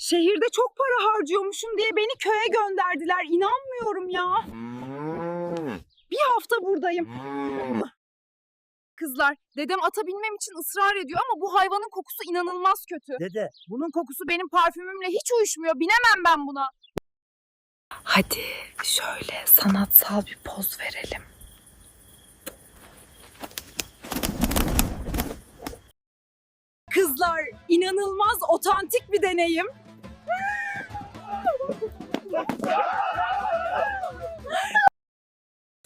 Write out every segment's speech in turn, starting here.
Şehirde çok para harcıyormuşum diye beni köye gönderdiler. İnanmıyorum ya. Bir hafta buradayım. Kızlar, dedem ata binmem için ısrar ediyor ama bu hayvanın kokusu inanılmaz kötü. Dede Bunun kokusu benim parfümümle hiç uyuşmuyor. Binemem ben buna. Hadi şöyle sanatsal bir poz verelim. Kızlar, inanılmaz otantik bir deneyim.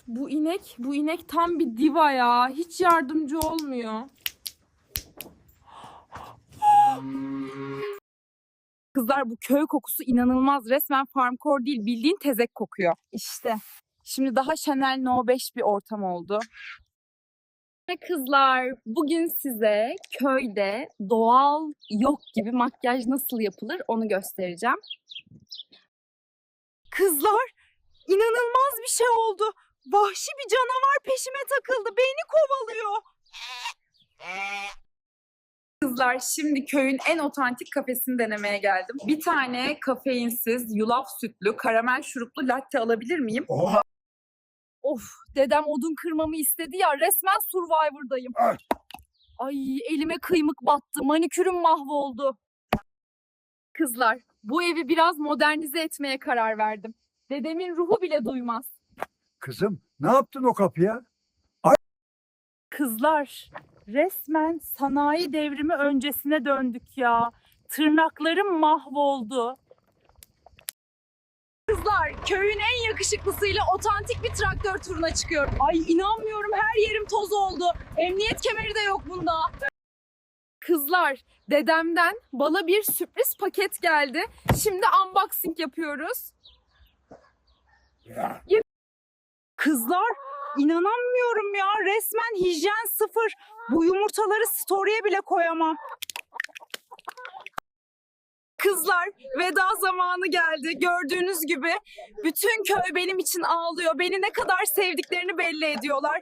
Bu inek, bu inek tam bir diva ya. Hiç yardımcı olmuyor. Kızlar bu köy kokusu inanılmaz. Resmen farmcore değil bildiğin tezek kokuyor. İşte şimdi daha Chanel No 5 bir ortam oldu. Kızlar bugün size köyde doğal yok gibi makyaj nasıl yapılır onu göstereceğim. Kızlar inanılmaz bir şey oldu. Vahşi bir canavar peşime takıldı. Beni kovalıyor. Kızlar şimdi köyün en otantik kafesini denemeye geldim. Bir tane kafeinsiz, yulaf sütlü, karamel şuruplu latte alabilir miyim? Oha. Of dedem odun kırmamı istedi ya resmen Survivor'dayım. Ay. Ay elime kıymık battı, manikürüm mahvoldu. Kızlar bu evi biraz modernize etmeye karar verdim. Dedemin ruhu bile duymaz. kızım ne yaptın o kapıya? Kızlar resmen sanayi devrimi öncesine döndük ya. Tırnaklarım mahvoldu. Kızlar köyün en yakışıklısıyla otantik bir traktör turuna çıkıyorum. Ay inanmıyorum her yerim toz oldu. Emniyet kemeri de yok bunda. Kızlar dedemden bala bir sürpriz paket geldi. Şimdi unboxing yapıyoruz. Kızlar inanamıyorum ya resmen hijyen sıfır. Bu yumurtaları story'e bile koyamam. Kızlar veda zamanı geldi. Gördüğünüz gibi bütün köy benim için ağlıyor. Beni ne kadar sevdiklerini belli ediyorlar.